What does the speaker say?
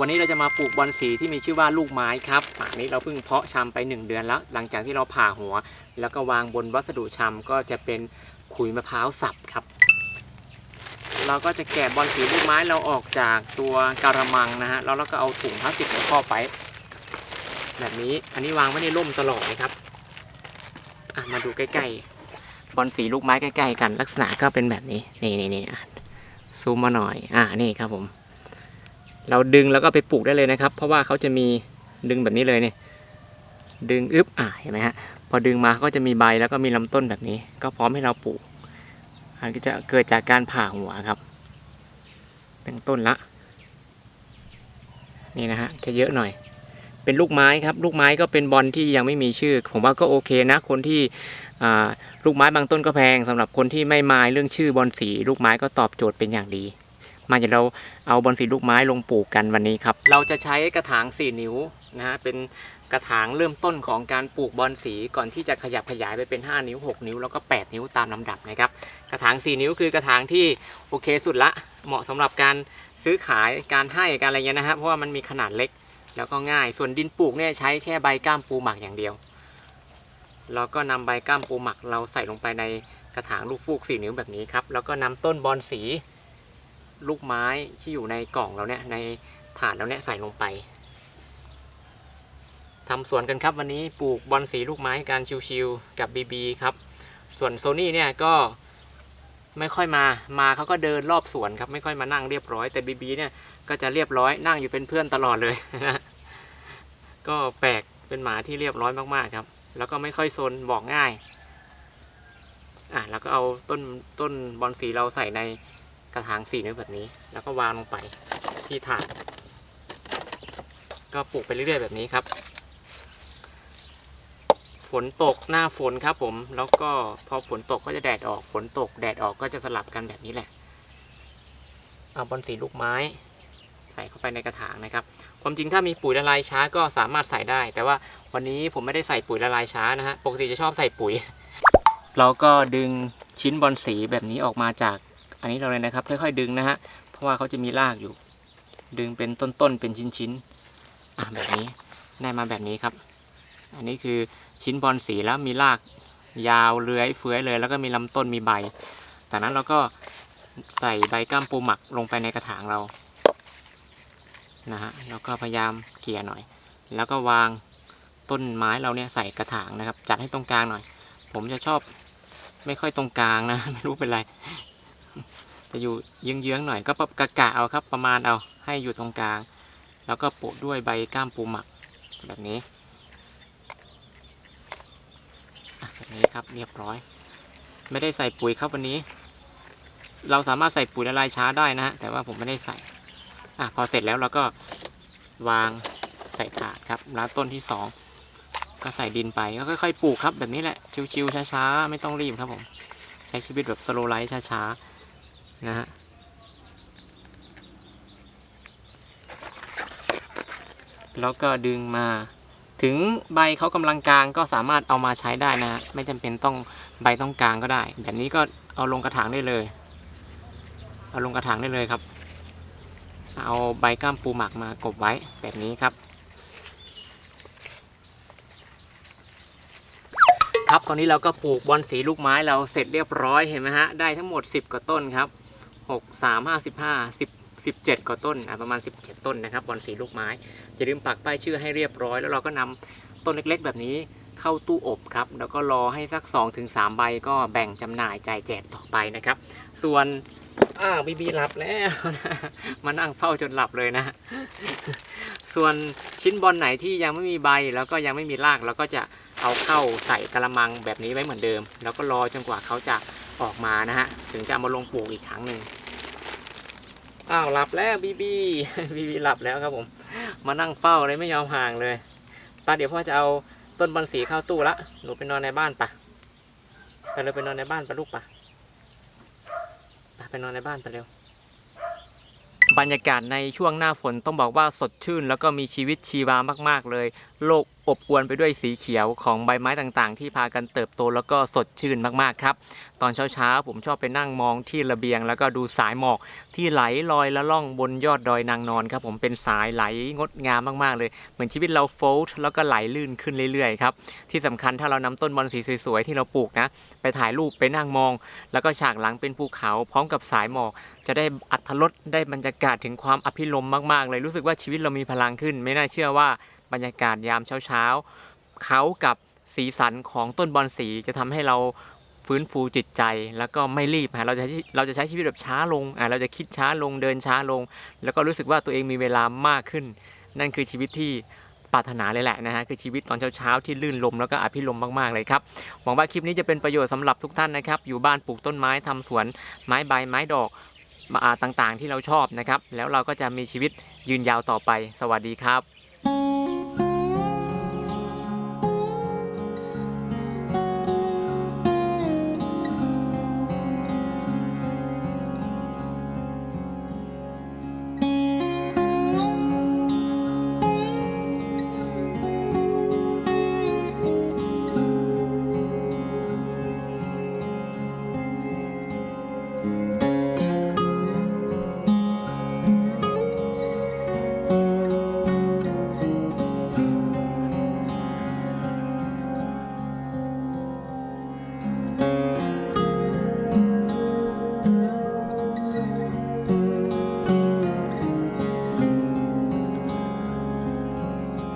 วันนี้เราจะมาปลูกบอนสีที่มีชื่อว่าลูกไม้ครับอันนี้เราเพิ่งเพาะชำไป 1 เดือนแล้ว หลังจากที่เราผ่าหัว แล้วก็วางบนวัสดุชำก็จะเป็นขุยมะพร้าวสับครับ เราก็จะแกะบอนสีลูกไม้เราออกจากตัวกระมังนะฮะแล้วเราก็เอาถุงพลาสติกมาครอบไว้แบบนี้อันนี้วางไว้ในร่มตลอดเลยครับมาดูใกล้ๆบอนสีลูกไม้ใกล้ๆกัน ลักษณะก็เป็นแบบนี้นี่นี่นี่อะซูมมาหน่อย อะนี่ครับผม เราดึงแล้วก็ไปปลูกได้เลยนะครับ เพราะว่าเขาจะมีดึงแบบนี้เลยเนี่ยดึงอึ๊บอะเห็นไหมฮะพอดึงมาเขาก็จะมีใบแล้วก็มีลำต้นแบบนี้ ก็พร้อมให้เราปลูกมันก็จะเกิดจากการผ่าหัวครับเป็นต้นละ นี่นะฮะจะเยอะหน่อย เป็นลูกไม้ครับ ลูกไม้ก็เป็นบอลที่ยังไม่มีชื่อ ผมว่าก็โอเคนะ คนที่ลูกไม้บางต้นก็แพงสำหรับคนที่ไม่มายเรื่องชื่อบอลสี ลูกไม้ก็ตอบโจทย์เป็นอย่างดี มาเดี๋ยวเราเอาบอนสีลูกไม้ลงปลูกกันวันนี้ครับ เราจะใช้กระถาง 4 นิ้วนะฮะเป็นกระถางเริ่มต้นของการปลูกบอนสีก่อนที่จะขยับขยายไปเป็น 5 นิ้ว 6 นิ้วแล้วก็ 8 นิ้วตามลำดับนะครับ กระถาง 4 นิ้วคือกระถางที่โอเคสุดละเหมาะสำหรับการซื้อขายการให้การอะไรเงี้ยนะฮะเพราะว่ามันมีขนาดเล็กแล้วก็ง่าย ส่วนดินปลูกเนี่ยใช้แค่ใบก้ามปูหมักอย่างเดียวเราก็นำใบก้ามปูหมักเราใส่ลงไปในกระถางลูกฟูก 4 นิ้วแบบนี้ครับแล้วก็นำต้นบอนสี ลูกไม้ที่อยู่ในกล่องเราเนี่ยในถาดเราเนี่ยใส่ลงไปทำสวนกันครับวันนี้ปลูกบอนสีลูกไม้การชิวๆกับบีบีครับ ส่วนโซนี่เนี่ยก็ไม่ค่อยมา มาเขาก็เดินรอบสวนครับ ไม่ค่อยมานั่งเรียบร้อย แต่บีบีเนี่ยก็จะเรียบร้อยนั่งอยู่เป็นเพื่อนตลอดเลยก็แปลกเป็นหมาที่เรียบร้อยมากๆครับ แล้วก็ไม่ค่อยซนบอกง่าย อะแล้วก็เอาต้นต้นบอนสีเราใส่ใน กระถางสีนิ้วแบบนี้ แล้วก็วางลงไปที่ถาด ก็ปลูกไปเรื่อยๆแบบนี้ครับ ฝนตกหน้าฝนครับผม แล้วก็พอฝนตกก็จะแดดออก ฝนตกแดดออกก็จะสลับกันแบบนี้แหละ เอาบอลสีลูกไม้ ใส่เข้าไปในกระถางนะครับ ความจริงถ้ามีปุ๋ยละลายช้าก็สามารถใส่ได้ แต่ว่าวันนี้ผมไม่ได้ใส่ปุ๋ยละลายช้านะฮะ ปกติจะชอบใส่ปุ๋ย เราก็ดึงชิ้นบอลสีแบบนี้ออกมาจาก อันนี้เราเลยนะครับ ค่อยๆดึงนะฮะ เพราะว่าเขาจะมีรากอยู่ ดึงเป็นต้นๆ เป็นชิ้นๆ อะแบบนี้ ได้มาแบบนี้ครับ อันนี้คือชิ้นบอลสีแล้วมีรากยาวเลื้อยเฟื้อยเลย แล้วก็มีลำต้นมีใบ จากนั้นเราก็ใส่ใบก้ามปูหมักลงไปในกระถางเรา นะฮะ แล้วก็พยายามเกลี่ยหน่อย แล้วก็วางต้นไม้เราเนี่ยใส่กระถางนะครับ จัดให้ตรงกลางหน่อย ผมจะชอบไม่ค่อยตรงกลางนะ ไม่รู้เป็นไร จะอยู่เยื้องๆหน่อยก็ปกะกะเอาครับ ประมาณเอาให้อยู่ตรงกลาง แล้วก็โปะด้วยใบก้ามปูหมักแบบนี้แบบนี้ครับเรียบร้อย ไม่ได้ใส่ปุ๋ยครับวันนี้ เราสามารถใส่ปุ๋ยละลายช้าได้นะฮะแต่ว่าผมไม่ได้ใส่อะพอเสร็จแล้วเราก็วางใส่ถาดครับแล้วต้นที่สองก็ใส่ดินไปก็ค่อยๆปลูกครับแบบนี้แหละชิวๆช้าๆไม่ต้องรีบครับผม ใช้ชีวิตแบบสโลไลท์ช้าๆ นะฮะแล้วก็ดึงมาถึงใบเขากำลังกลางก็สามารถเอามาใช้ได้นะ ไม่จำเป็นต้องใบต้องกลางก็ได้ แบบนี้ก็เอาลงกระถางได้เลย เอาลงกระถางได้เลยครับ เอาใบก้ามปูหมักมากบไว้แบบนี้ครับ ครับตอนนี้เราก็ปลูกบอนสีลูกไม้เราเสร็จเรียบร้อยเห็นไหมฮะได้ทั้งหมด 10 กว่าต้นครับ 6 3 5 15 10 17กว่าต้นอะประมาณ 17 ต้นนะครับบอนสีลูกไม้อย่าลืมปักป้ายชื่อให้เรียบร้อย แล้วเราก็นำต้นเล็กๆ แบบนี้เข้าตู้อบครับ แล้วก็รอให้สัก 2-3 ใบก็แบ่งจำหน่ายจ่ายแจกต่อไปนะครับ ส่วนอ้าวบีบีหลับแล้วนะมานั่งเฝ้าจนหลับเลยนะ ส่วนชิ้นบอลไหนที่ยังไม่มีใบแล้วก็ยังไม่มีรากเราก็จะเอาเข้าใส่กระมังแบบนี้ไว้เหมือนเดิม แล้วก็รอจนกว่าเขาจะออกมานะฮะถึงจะมาลงปลูกอีกครั้งหนึ่ง อ้าวหลับแล้วบีบีบีบีหลับแล้วครับผม มานั่งเฝ้าเลยไม่ยอมห่างเลยป้าเดี๋ยวพ่อจะเอาต้นบอลสีเข้าตู้ละหนูไปนอนในบ้านปะไปเลยไปนอนในบ้านปะลูกปะไปไปนอนในบ้านไปเร็วบรรยากาศในช่วงหน้าฝนต้องบอกว่าสดชื่น แล้วก็มีชีวิตชีวามาก ๆ เลย โลกอบอวลไปด้วยสีเขียวของใบไม้ต่างๆ ที่พากันเติบโตแล้วก็สดชื่นมากๆครับ ตอนเช้าๆ ผมชอบไปนั่งมองที่ระเบียง แล้วก็ดูสายหมอกที่ไหลลอยละล่องบนยอดดอยนางนอนครับผมเป็นสายไหลงดงามมากๆเลย เหมือนชีวิตเราโฟลต์แล้วก็ไหลลื่นขึ้นเรื่อยๆครับที่สำคัญถ้าเรานำต้นบอลสีสวยๆที่เราปลูกนะไปถ่ายรูปไปนั่งมอง แล้วก็ฉากหลังเป็นภูเขาพร้อมกับสายหมอก จะได้อัธรสได้บรรยากาศถึงความอภิรมมากๆ เลยรู้สึกว่าชีวิตเรามีพลังขึ้น ไม่น่าเชื่อว่า บรรยากาศยามเช้าๆเขากับสีสันของต้นบอลสีจะทำให้เราฟื้นฟูจิตใจแล้วก็ไม่รีบฮะเราจะเราจะใช้ชีวิตแบบช้าลงอะเราจะคิดช้าลงเดินช้าลง แล้วก็รู้สึกว่าตัวเองมีเวลามากขึ้น นั่นคือชีวิตที่ปรารถนาเลยแหละนะฮะคือชีวิตตอนเช้าๆที่ลื่นลมแล้วก็อภิรมมากๆเลยครับหวังว่าคลิปนี้จะเป็นประโยชน์สำหรับทุกท่านนะครับ อยู่บ้านปลูกต้นไม้ทำสวนไม้ใบไม้ดอกมาอ่าต่างๆ ที่เราชอบนะครับ แล้วเราก็จะมีชีวิตยืนยาวต่อไป สวัสดีครับ